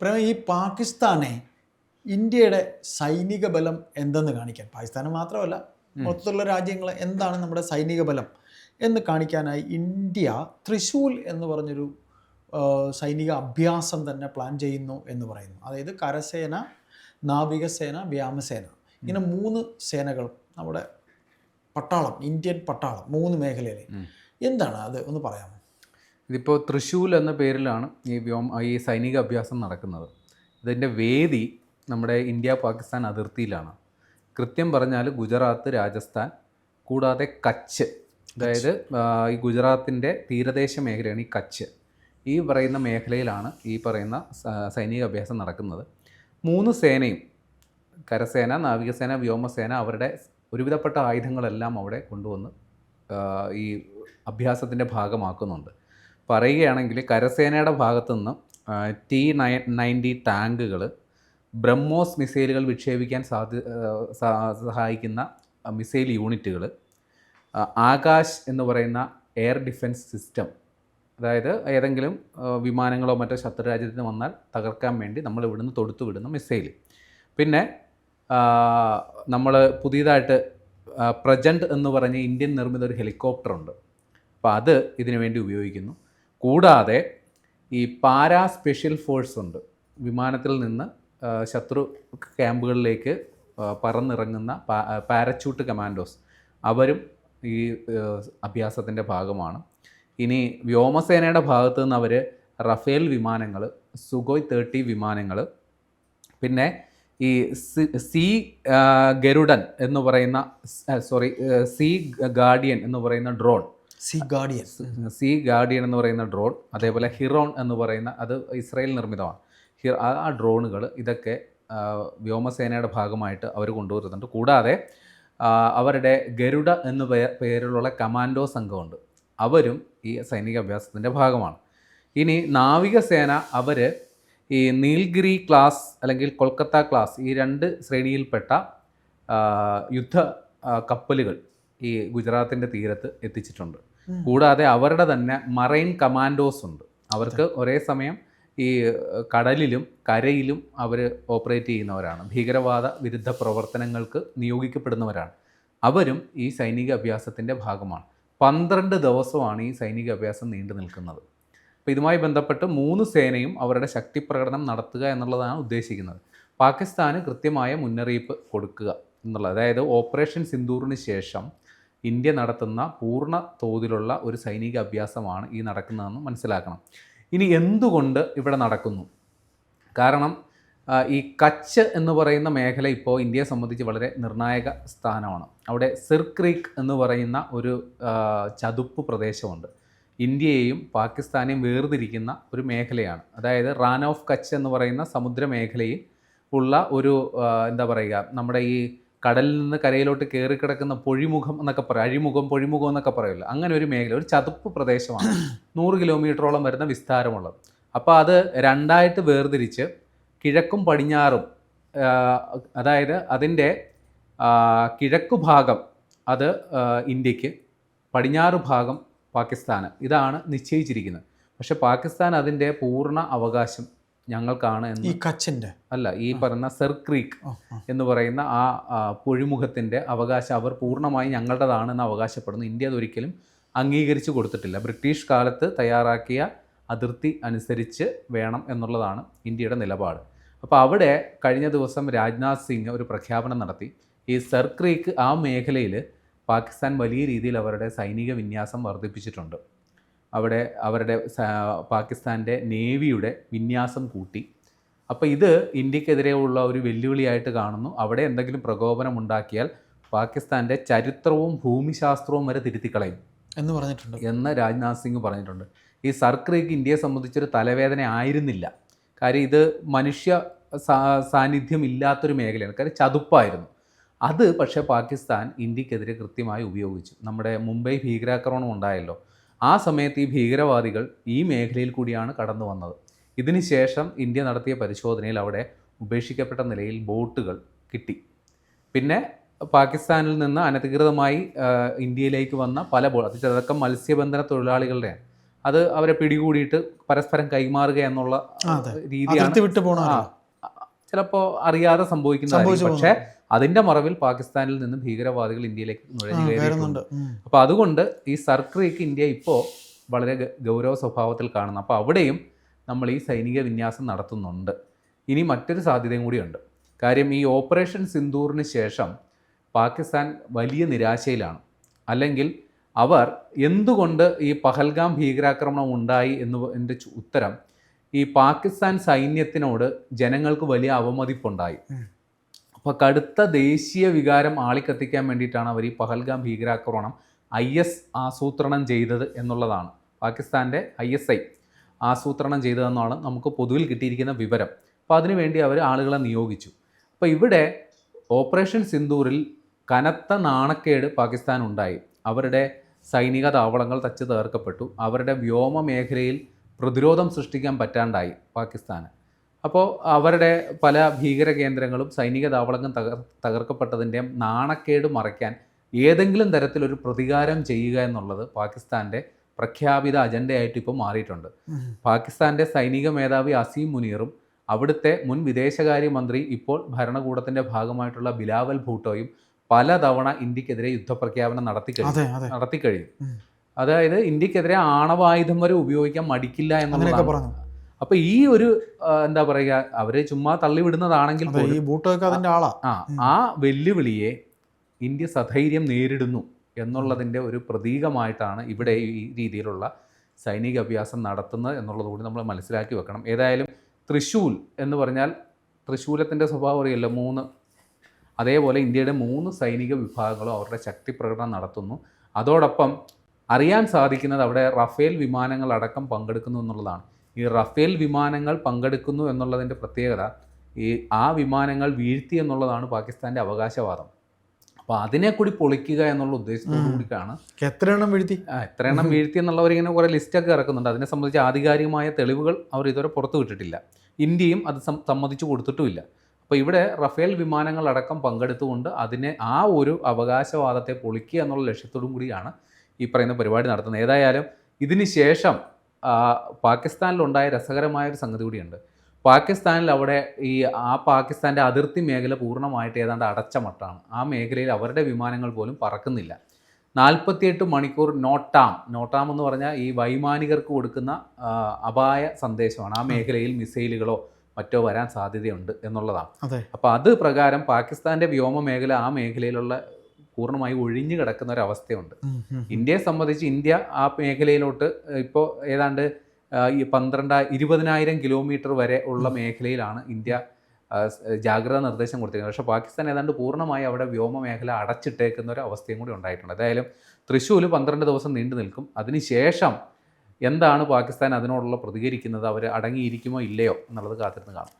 പ്രേമ ഈ പാകിസ്ഥാനെ ഇന്ത്യയുടെ സൈനിക ബലം എന്തെന്ന് കാണിക്കാൻ? പാകിസ്ഥാന് മാത്രമല്ല മൊത്തത്തിലുള്ള രാജ്യങ്ങൾ എന്താണ് നമ്മുടെ സൈനിക ബലം എന്ന് കാണിക്കാനായി ഇന്ത്യ തൃശൂൽ എന്ന് പറഞ്ഞൊരു സൈനിക അഭ്യാസം തന്നെ പ്ലാൻ ചെയ്യുന്നു എന്ന് പറയുന്നു. അതായത് കരസേന നാവികസേന വ്യോമസേന. ഇങ്ങനെ മൂന്ന് സേനകൾ നമ്മുടെ പട്ടാളം ഇന്ത്യൻ പട്ടാളം മൂന്ന് മേഖലയിൽ എന്താണ്? അത് ഒന്ന് പറയാമോ? ഇതിപ്പോൾ തൃശ്ശൂൽ എന്ന പേരിലാണ് ഈ വ്യോമ ഈ സൈനിക അഭ്യാസം നടക്കുന്നത്. ഇതിന്റെ വേദി നമ്മുടെ ഇന്ത്യ പാകിസ്ഥാൻ അതിർത്തിയിലാണ്. കൃത്യം പറഞ്ഞാൽ ഗുജറാത്ത് രാജസ്ഥാൻ കൂടാതെ കച്ച്. അതായത് ഈ ഗുജറാത്തിന്റെ തീരദേശ മേഖലയാണ് ഈ കച്ച്. ഈ പറയുന്ന മേഖലയിലാണ് ഈ പറയുന്ന സൈനിക അഭ്യാസം നടക്കുന്നത്. മൂന്ന് സേനയും കരസേന നാവികസേന വ്യോമസേന അവരുടെ ഒരുവിധപ്പെട്ട ആയുധങ്ങളെല്ലാം അവിടെ കൊണ്ടുവന്ന് ഈ അഭ്യാസത്തിന്റെ ഭാഗമാക്കുന്നുണ്ട്. പറയുകയാണെങ്കിൽ കരസേനയുടെ ഭാഗത്തു നിന്ന് ടി നയൻ നയന്റി ടാങ്കുകൾ ബ്രഹ്മോസ് മിസൈലുകൾ വിക്ഷേപിക്കാൻ സാധ്യ സഹായിക്കുന്ന മിസൈൽ യൂണിറ്റുകൾ ആകാശ് എന്ന് പറയുന്ന എയർ ഡിഫൻസ് സിസ്റ്റം അതായത് ഏതെങ്കിലും വിമാനങ്ങളോ മറ്റോ ശത്രുരാജ്യത്തിന് വന്നാൽ തകർക്കാൻ വേണ്ടി നമ്മൾ ഇവിടുന്ന് തൊടുത്തു വിടുന്ന മിസൈൽ. പിന്നെ നമ്മൾ പുതിയതായിട്ട് പ്രജന്റ് എന്ന് പറഞ്ഞ ഇന്ത്യൻ നിർമ്മിത ഒരു ഹെലികോപ്റ്റർ ഉണ്ട് അപ്പോൾ അത് ഇതിനു വേണ്ടി ഉപയോഗിക്കുന്നു. കൂടാതെ ഈ പാരാ സ്പെഷ്യൽ ഫോഴ്സ് ഉണ്ട്. വിമാനത്തിൽ നിന്ന് ശത്രു ക്യാമ്പുകളിലേക്ക് പറന്നിറങ്ങുന്ന പാരച്ചൂട്ട് കമാൻഡോസ്. അവരും ഈ അഭ്യാസത്തിന്റെ ഭാഗമാണ്. ഇനി വ്യോമസേനയുടെ ഭാഗത്തു നിന്ന് അവർ റഫേൽ വിമാനങ്ങൾ സുഗോയ് തേർട്ടി വിമാനങ്ങൾ പിന്നെ ഈ സി ഗരുഡൻ എന്ന് പറയുന്ന സോറി സി ഗാർഡിയൻ എന്ന് പറയുന്ന drone Sea Guardian Sea Guardian എന്ന് പറയുന്ന ഡ്രോൺ അതേപോലെ ഹിറോൺ എന്ന് പറയുന്ന അത് ഇസ്രായേൽ നിർമ്മിതമാണ്. ഹി ആ ഡ്രോണുകൾ ഇതൊക്കെ വ്യോമസേനയുടെ ഭാഗമായിട്ട് അവർ കൊണ്ടുവരുന്നുണ്ട്. കൂടാതെ അവരുടെ ഗരുഡ എന്ന് പേരിലുള്ള കമാൻഡോ സംഘമുണ്ട്. അവരും ഈ സൈനിക അഭ്യാസത്തിന്റെ ഭാഗമാണ്. ഇനി നാവികസേന അവർ ഈ നീൽഗിരി ക്ലാസ് അല്ലെങ്കിൽ കൊൽക്കത്ത ക്ലാസ് ഈ രണ്ട് ശ്രേണിയിൽപ്പെട്ട യുദ്ധ കപ്പലുകൾ ഈ ഗുജറാത്തിന്റെ തീരത്ത് എത്തിച്ചിട്ടുണ്ട്. കൂടാതെ അവരുടെ തന്നെ മറൈൻ കമാൻഡോസ് ഉണ്ട്. അവർക്ക് ഒരേ സമയം ഈ കടലിലും കരയിലും അവർ ഓപ്പറേറ്റ് ചെയ്യുന്നവരാണ്. ഭീകരവാദ വിരുദ്ധ പ്രവർത്തനങ്ങൾക്ക് നിയോഗിക്കപ്പെടുന്നവരാണ്. അവരും ഈ സൈനിക അഭ്യാസത്തിന്റെ ഭാഗമാണ്. പന്ത്രണ്ട് ദിവസമാണ് ഈ സൈനിക അഭ്യാസം നീണ്ടു നിൽക്കുന്നത്. അപ്പോൾ ഇതുമായി ബന്ധപ്പെട്ട് മൂന്ന് സേനയും അവരുടെ ശക്തി പ്രകടനം നടത്തുക എന്നുള്ളതാണ് ഉദ്ദേശിക്കുന്നത്. പാകിസ്ഥാന് കൃത്യമായ മുന്നറിയിപ്പ് കൊടുക്കുക എന്നുള്ളത്. അതായത് ഓപ്പറേഷൻ സിന്ദൂറിന് ശേഷം ഇന്ത്യ നടത്തുന്ന പൂർണ തോതിലുള്ള ഒരു സൈനിക അഭ്യാസമാണ് ഈ നടക്കുന്നതെന്ന് മനസ്സിലാക്കണം. ഇനി എന്തുകൊണ്ട് ഇവിടെ നടക്കുന്നു? കാരണം ഈ കച്ച് എന്ന് പറയുന്ന മേഖല ഇപ്പോൾ ഇന്ത്യയെ സംബന്ധിച്ച് വളരെ നിർണായക സ്ഥാനമാണ്. അവിടെ സിർ ക്രീക്ക് എന്ന് പറയുന്ന ഒരു ചതുപ്പ് പ്രദേശമുണ്ട്. ഇന്ത്യയെയും പാകിസ്ഥാനെയും വേർതിരിക്കുന്ന ഒരു മേഖലയാണ്. അതായത് റാൻ ഓഫ് കച്ച് എന്ന് പറയുന്ന സമുദ്ര മേഖലയിൽ ഉള്ള ഒരു എന്താ പറയുക നമ്മുടെ ഈ കടലിൽ നിന്ന് കരയിലോട്ട് കയറി കിടക്കുന്ന പൊഴിമുഖം എന്നൊക്കെ പറയും. അഴിമുഖം പൊഴിമുഖം എന്നൊക്കെ പറയില്ല? അങ്ങനെ ഒരു മേഖല ഒരു ചതുപ്പ് പ്രദേശമാണ്. നൂറ് കിലോമീറ്ററോളം വരുന്ന വിസ്താരമുള്ളത്. അപ്പോൾ അത് രണ്ടായിട്ട് വേർതിരിച്ച് കിഴക്കും പടിഞ്ഞാറും അതായത് അതിന്റെ കിഴക്കു ഭാഗം അത് ഇന്ത്യയ്ക്ക് പടിഞ്ഞാറ് ഭാഗം പാകിസ്ഥാന്. ഇതാണ് നിശ്ചയിച്ചിരിക്കുന്നത്. പക്ഷേ പാകിസ്ഥാൻ അതിന്റെ പൂർണ അവകാശം ഞങ്ങൾക്കാണ് ഈ കച്ചിന്റെ അല്ല ഈ പറയുന്ന സെർ ക്രീക്ക് എന്ന് പറയുന്ന ആ ആ, പൊഴിമുഖത്തിന്റെ അവകാശം അവർ പൂർണമായി ഞങ്ങളുടേതാണെന്ന് അവകാശപ്പെടുന്നു. ഇന്ത്യ അതൊരിക്കലും അംഗീകരിച്ചു കൊടുത്തിട്ടില്ല. ബ്രിട്ടീഷ് കാലത്ത് തയ്യാറാക്കിയ അതിർത്തി അനുസരിച്ച് വേണം എന്നുള്ളതാണ് ഇന്ത്യയുടെ നിലപാട്. അപ്പോൾ അവിടെ കഴിഞ്ഞ ദിവസം രാജ്നാഥ് സിംഗ് ഒരു പ്രഖ്യാപനം നടത്തി. ഈ സെർ ക്രീക്ക് ആ മേഖലയിൽ പാകിസ്ഥാൻ വലിയ രീതിയിൽ അവരുടെ സൈനിക വിന്യാസം വർദ്ധിപ്പിച്ചിട്ടുണ്ട്. അവിടെ അവരുടെ പാകിസ്ഥാന്റെ നേവിയുടെ വിന്യാസം കൂട്ടി. അപ്പോൾ ഇത് ഇന്ത്യക്കെതിരെയുള്ള ഒരു വെല്ലുവിളിയായിട്ട് കാണുന്നു. അവിടെ എന്തെങ്കിലും പ്രകോപനം ഉണ്ടാക്കിയാൽ പാകിസ്ഥാന്റെ ചരിത്രവും ഭൂമിശാസ്ത്രവും വരെ തിരുത്തിക്കളയും. എന്ന് പറഞ്ഞിട്ടുണ്ട്. എന്ന് രാജ്നാഥ് സിംഗ് പറഞ്ഞിട്ടുണ്ട്. ഈ സർക്രീക്ക് ഇന്ത്യയെ സംബന്ധിച്ചൊരു തലവേദന ആയിരുന്നില്ല. കാര്യം ഇത് മനുഷ്യ സാന്നിധ്യം ഇല്ലാത്തൊരു മേഖലയാണ്. കാര്യം ചതുപ്പായിരുന്നു. അത് പക്ഷേ പാകിസ്ഥാൻ ഇന്ത്യക്കെതിരെ കൃത്യമായി ഉപയോഗിച്ചു. നമ്മുടെ മുംബൈ ഭീകരാക്രമണം ഉണ്ടായല്ലോ. ആ സമയത്ത് ഈ ഭീകരവാദികൾ ഈ മേഖലയിൽ കൂടിയാണ് കടന്നു വന്നത്. ഇതിനുശേഷം ഇന്ത്യ നടത്തിയ പരിശോധനയിൽ അവിടെ ഉപേക്ഷിക്കപ്പെട്ട നിലയിൽ ബോട്ടുകൾ കിട്ടി. പിന്നെ പാകിസ്ഥാനിൽ നിന്ന് അനധികൃതമായി ഇന്ത്യയിലേക്ക് വന്ന പല ബോട്ട് അത് ചിലതൊക്കെ മത്സ്യബന്ധന തൊഴിലാളികളുടെയാണ്. അത് അവരെ പിടികൂടിയിട്ട് പരസ്പരം കൈമാറുക എന്നുള്ള. രീതിയാണ് വിട്ടു പോണ ചിലപ്പോൾ അറിയാതെ സംഭവിക്കുന്ന പക്ഷേ അതിന്റെ മറവിൽ പാകിസ്ഥാനിൽ നിന്നും ഭീകരവാദികൾ ഇന്ത്യയിലേക്ക് നുഴഞ്ഞു കയറിയിട്ടുണ്ട് അപ്പോൾ അതുകൊണ്ട് ഈ സർക്കറിക്ക് ഇന്ത്യ ഇപ്പോൾ വളരെ ഗൗരവ സ്വഭാവത്തിൽ കാണുന്നു. അപ്പോൾ അവിടെയും നമ്മൾ ഈ സൈനിക വിന്യാസം നടത്തുന്നുണ്ട്. ഇനി മറ്റൊരു സാധ്യതയും കൂടിയുണ്ട്. കാര്യം ഈ ഓപ്പറേഷൻ സിന്ദൂറിന് ശേഷം പാകിസ്ഥാൻ വലിയ നിരാശയിലാണ്. അല്ലെങ്കിൽ അവർ എന്തുകൊണ്ട് ഈ പഹൽഗാം ഭീകരാക്രമണം ഉണ്ടായി എന്ന് എന്റെ ഉത്തരം ഈ പാകിസ്ഥാൻ സൈന്യത്തിനോട് ജനങ്ങൾക്ക് വലിയ അവമതിപ്പുണ്ടായി. അപ്പൊ അപ്പോൾ കടുത്ത ദേശീയ വികാരം ആളിക്കത്തിക്കാൻ വേണ്ടിയിട്ടാണ് അവർ ഈ പഹൽഗാം ഭീകരാക്രമണം ഐ എസ് ആസൂത്രണം ചെയ്തത് എന്നുള്ളതാണ്. പാകിസ്ഥാന്റെ ഐ എസ് ഐ ആസൂത്രണം ചെയ്തതെന്നാണ് നമുക്ക് പൊതുവിൽ കിട്ടിയിരിക്കുന്ന വിവരം. അപ്പോൾ അതിനുവേണ്ടി അവർ ആളുകളെ നിയോഗിച്ചു. അപ്പോൾ ഇവിടെ ഓപ്പറേഷൻ സിന്ദൂറിൽ കനത്ത നാണക്കേട് പാകിസ്ഥാൻ ഉണ്ടായി അവരുടെ സൈനിക താവളങ്ങൾ തച്ചു തകർക്കപ്പെട്ടു. അവരുടെ വ്യോമ മേഖലയിൽ പ്രതിരോധം സൃഷ്ടിക്കാൻ പറ്റാണ്ടായി പാകിസ്ഥാന് അപ്പോൾ അവരുടെ പല ഭീകര കേന്ദ്രങ്ങളും സൈനിക താവളങ്ങളും തകർ തകർക്കപ്പെട്ടതിന്റെ നാണക്കേട് മറയ്ക്കാൻ ഏതെങ്കിലും തരത്തിലൊരു പ്രതികാരം ചെയ്യുക എന്നുള്ളത് പാകിസ്ഥാന്റെ പ്രഖ്യാപിത അജണ്ടയായിട്ട് ഇപ്പോൾ മാറിയിട്ടുണ്ട്. പാകിസ്ഥാന്റെ സൈനിക മേധാവി അസീം മുനീറും അവിടുത്തെ മുൻ വിദേശകാര്യമന്ത്രി ഇപ്പോൾ ഭരണകൂടത്തിന്റെ ഭാഗമായിട്ടുള്ള ബിലാവൽ ഭൂട്ടോയും പലതവണ ഇന്ത്യക്കെതിരെ യുദ്ധപ്രഖ്യാപനം നടത്തി ഉം. അതായത് ഇന്ത്യക്കെതിരെ ആണവായുധം വരെ ഉപയോഗിക്കാൻ മടിക്കില്ല എന്നുള്ളതാണ്. പറഞ്ഞു. അപ്പൊ ഈ ഒരു എന്താ പറയുക അവരെ ചുമ്മാ തള്ളിവിടുന്നതാണെങ്കിൽ ആ ആ വെല്ലുവിളിയെ ഇന്ത്യ സധൈര്യം നേരിടുന്നു എന്നുള്ളതിന്റെ ഒരു പ്രതീകമായിട്ടാണ് ഇവിടെ ഈ രീതിയിലുള്ള സൈനിക അഭ്യാസം നടത്തുന്നത് എന്നുള്ളത് കൂടി നമ്മൾ മനസ്സിലാക്കി വെക്കണം. ഏതായാലും തൃശൂൽ എന്ന് പറഞ്ഞാൽ തൃശ്ശൂലത്തിന്റെ സ്വഭാവം അറിയല്ലോ മൂന്ന് അതേപോലെ ഇന്ത്യയുടെ മൂന്ന് സൈനിക വിഭാഗങ്ങളും അവരുടെ ശക്തി പ്രകടനം നടത്തുന്നു. അതോടൊപ്പം അറിയാൻ സാധിക്കുന്നത് അവിടെ റഫേൽ വിമാനങ്ങൾ അടക്കം പങ്കെടുക്കുന്നു എന്നുള്ളതാണ്. ഈ റഫേൽ വിമാനങ്ങൾ പങ്കെടുക്കുന്നു എന്നുള്ളതിന്റെ പ്രത്യേകത ഈ ആ വിമാനങ്ങൾ വീഴ്ത്തി എന്നുള്ളതാണ് പാകിസ്ഥാന്റെ അവകാശവാദം. അപ്പോൾ അതിനെ കൂടി പൊളിക്കുക എന്നുള്ള ഉദ്ദേശത്തോടു കൂടിയാണ് എത്ര എണ്ണം വീഴ്ത്തി? ആ, എത്ര എണ്ണം വീഴ്ത്തി എന്നുള്ളവരിങ്ങനെ കുറേ ലിസ്റ്റൊക്കെ ഇറക്കുന്നുണ്ട്. അതിനെ സംബന്ധിച്ച് ആധികാരികമായ തെളിവുകൾ അവർ ഇതുവരെ പുറത്തു വിട്ടിട്ടില്ല. ഇന്ത്യയും അത് സമ്മതിച്ചു കൊടുത്തിട്ടുമില്ല. അപ്പോൾ ഇവിടെ റഫേൽ വിമാനങ്ങളടക്കം പങ്കെടുത്തുകൊണ്ട് അതിനെ ആ ഒരു അവകാശവാദത്തെ പൊളിക്കുക എന്നുള്ള ലക്ഷ്യത്തോടും കൂടിയാണ് ഈ പറയുന്ന പരിപാടി നടത്തുന്നത്. ഏതായാലും ഇതിന് ശേഷം പാകിസ്ഥാനിലുണ്ടായ രസകരമായ ഒരു സംഗതി കൂടിയുണ്ട്. പാകിസ്ഥാനിൽ അവിടെ ഈ ആ പാകിസ്ഥാന്റെ അതിർത്തി മേഖല പൂർണമായിട്ട് ഏതാണ്ട് അടച്ച മട്ടാണ്. ആ മേഖലയിൽ അവരുടെ വിമാനങ്ങൾ പോലും പറക്കുന്നില്ല. നാൽപ്പത്തിയെട്ട് മണിക്കൂർ നോട്ടാം. നോട്ടാം എന്ന് പറഞ്ഞാൽ ഈ വൈമാനികർക്ക് കൊടുക്കുന്ന അപായ സന്ദേശമാണ്. ആ മേഖലയിൽ മിസൈലുകളോ മറ്റോ വരാൻ സാധ്യതയുണ്ട് എന്നുള്ളതാണ്. അപ്പോൾ അത് പ്രകാരം പാകിസ്ഥാന്റെ വ്യോമ മേഖല ആ മേഖലയിലുള്ള പൂർണമായി ഒഴിഞ്ഞു കിടക്കുന്ന ഒരു അവസ്ഥയുണ്ട്. ഇന്ത്യയെ സംബന്ധിച്ച് ഇന്ത്യ ആ മേഖലയിലോട്ട് ഇപ്പോൾ ഏതാണ്ട് ഈ പന്ത്രണ്ട് ഇരുപതിനായിരം കിലോമീറ്റർ വരെ ഉള്ള മേഖലയിലാണ് ഇന്ത്യ ജാഗ്രതാ നിർദ്ദേശം കൊടുത്തിരിക്കുന്നത്. പക്ഷേ പാകിസ്ഥാൻ ഏതാണ്ട് പൂർണമായി അവിടെ വ്യോമ മേഖല അടച്ചിട്ടേക്കുന്ന ഒരു അവസ്ഥയും കൂടി ഉണ്ടായിട്ടുണ്ട്. ഏതായാലും തൃശ്ശൂർ പന്ത്രണ്ട് ദിവസം നീണ്ടു നിൽക്കും. അതിനുശേഷം എന്താണ് പാകിസ്ഥാൻ അതിനോടുള്ള പ്രതികരിക്കുന്നത്? അവർ അടങ്ങിയിരിക്കുമോ ഇല്ലയോ എന്നുള്ളത് കാത്തിരുന്ന് കാണാം.